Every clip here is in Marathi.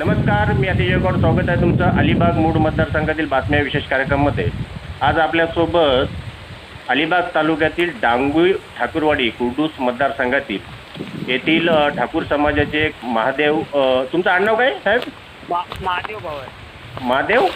नमस्कार मी अतिशय गौड स्वागत आहे तुमचं अलिबाग मूड मतदारसंघातील बातम्या विशेष कार्यक्रमामध्ये. आज आपल्यासोबत अलिबाग तालुक्यातील डांगुई ठाकूरवाडी कुर्डूस मतदारसंघातील येथील ठाकूर समाजाचे एक महादेव तुमचं आडनाव काय साहेब? महादेव भवन. महादेव?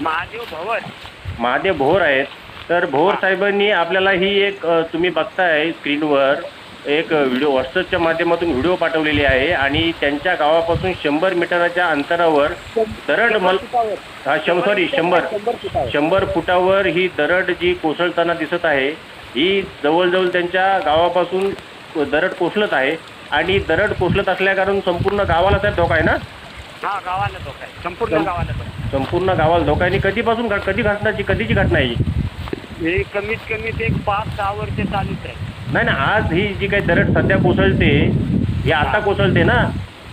महादेव भवन. महादेव भोर आहेत. तर भोर साहेबांनी आपल्याला ही एक तुम्ही बघताय स्क्रीनवर एक व्हिडिओ व्हॉट्सअपच्या माध्यमातून व्हिडिओ पाठवलेली आहे आणि त्यांच्या गावापासून शंभर मीटरच्या अंतरावर दरड मल हा शं सॉरी शंभर. शंभर फुटावर ही दरड जी कोसळताना दिसत आहे ही जवळजवळ त्यांच्या गावापासून दरड कोसळत आहे आणि दरड कोसळत असल्याकारण संपूर्ण गावाला त्यात धोका आहे ना? हा गावाला धोका आहे. संपूर्ण गावाला धोका आहे. संपूर्ण गावाला धोका आहे. आणि कधीपासून कधी घटनाची कधीची घटना आहे ही? कमीत कमी ते एक पाच सहा वर्ष चालूच आहे. नाही ना आज ही जी काही दरड सध्या कोसळते ही आता कोसळते ना?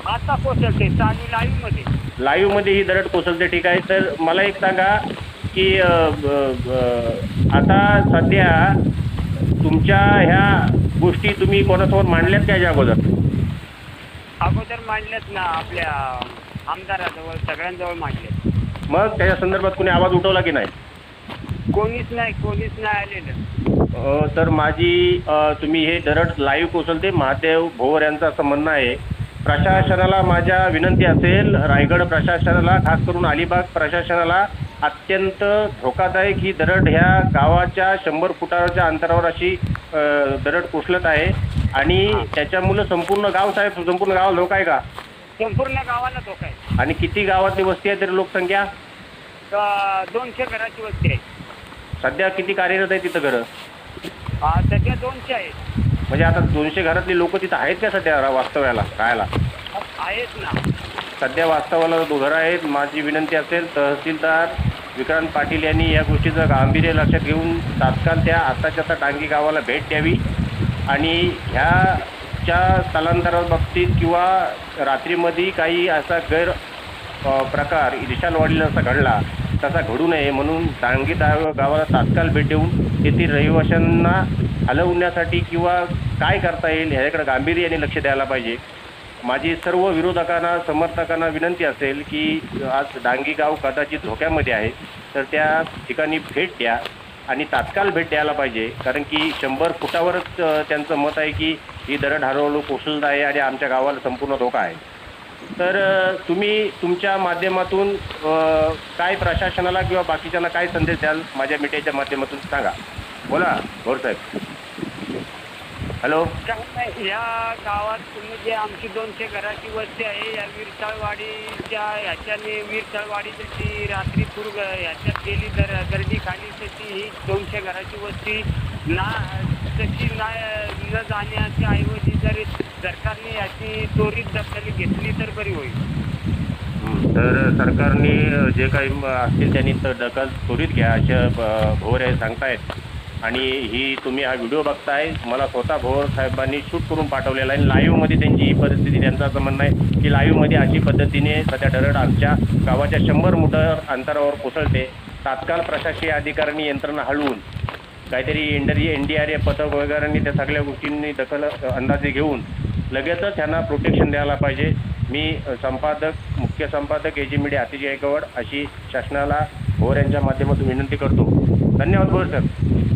आता कोसळते चालू लाईव्हमध्ये. लाईव्हमध्ये ही दरड कोसळते ठीक आहे. तर मला एक सांगा की अ, आता सध्या तुमच्या ह्या गोष्टी तुम्ही कोणासमोर मांडल्यात का याच्या अगोदर? अगोदर मांडल्यात ना आपल्या आमदाराजवळ सगळ्यांजवळ मांडले मग त्याच्या संदर्भात कुणी आवाज उठवला की नाही? कोणीच नाही कोणीच नाही आलेलं. अ, तर माझी अ, तुम्ही हे दरड लाईव्ह कोसळते महादेव भोवर यांचं असं म्हणणं आहे. प्रशासनाला माझ्या विनंती असेल रायगड प्रशासनाला खास करून अलिबाग प्रशासनाला अत्यंत धोकादायक ही दरड ह्या गावाच्या शंभर फुटाच्या अंतरावर अशी अ, दरड कोसळत आहे. आणि त्याच्यामुळं संपूर्ण गाव साहेब संपूर्ण गाव लोक आहे का? संपूर्ण गावाला धोका आहे. आणि किती गावातली वस्ती आहे तरी लोकसंख्या? तर दोनशे घराची वस्ती आहे. सध्या किती कार्यरत आहे तिथं घरं? हा, सध्या दोनशे आहेत. म्हणजे आता दोनशे घरातली लोक तिथं आहेत का सध्या वास्तव्याला राहायला? आहेत ना. सध्या वास्तवाला दो घरं आहेत माझी विनंती असेल तहसीलदार विक्रांत पाटील यांनी या गोष्टीचं गांभीर्य लक्षात घेऊन तात्काळ त्या आताच्या आता डांगी गावाला भेट द्यावी आणि ह्याच्या स्थलांतराबाबतीत किंवा रात्रीमध्ये काही असा गैर अ, प्रकार विशालवाडीला असा घडला तसा घडू नये म्हणून डांगी गावाला तात्काळ भेट देऊन तेथील रहिवाशांना हलवण्यासाठी किंवा काय करता येईल ह्याकडे गांभीर्याने लक्ष द्यायला पाहिजे. माझी सर्व विरोधकांना समर्थकांना विनंती असेल की आज डांगी गाव कदाचित धोक्यामध्ये आहे तर त्या ठिकाणी भेट द्या आणि तात्काळ भेट द्यायला पाहिजे. कारण की शंभर फुटावरच त्यांचं मत आहे की ही दरड हरवलो कोसळत आहे आणि आमच्या गावाला संपूर्ण धोका आहे. तर तुम्ही तुमच्या माध्यमातून काय प्रशासनाला किंवा बाकीच्यांना काय संदेश द्याल माझ्या मीडियाच्या माध्यमातून सांगा. बोला भोर साहेब. हॅलो. काय या गावात तुम्ही जे आमची दोनशे घराची वस्ती आहे या विरसाळवाडीच्या ह्याच्याने विरसाळवाडी जशी रात्री पूर्व ह्याच्यात गेली तर गर्दी खाली तशी ही दोनशे घराची वस्ती ना तशी ना न जाण्याच्या ऐवजी जर सरकारने याची त्वरित दखल घेतली तर बरी होईल. तर सरकारने जे काही असतील त्यांनी तर दखल त्वरित घ्या अशा ब- भोवरे सांगतायत. आणि ही तुम्ही हा व्हिडिओ बघताय मला स्वतः भोवर साहेबांनी शूट करून पाठवलेला आहे. लाईव्हमध्ये त्यांची ही परिस्थिती त्यांचं असं म्हणणं आहे की लाईव्हमध्ये अशी पद्धतीने सध्या दरड आमच्या गावाच्या शंभर मीटर अंतरावर कोसळते. तात्काळ प्रशासकीय अधिकाऱ्यांनी यंत्रणा हलवून काहीतरी N D N D R F पथक वगैरेंनी त्या सगळ्या गोष्टींनी दखल अंदाजे घेऊन लगेचच ह्यांना प्रोटेक्शन द्यायला पाहिजे. मी संपादक मुख्य संपादक एजी मीडिया अतिशय गायकवाड अशी शासनाला भोर यांच्या माध्यमातून विनंती करतो. धन्यवाद भोर सर.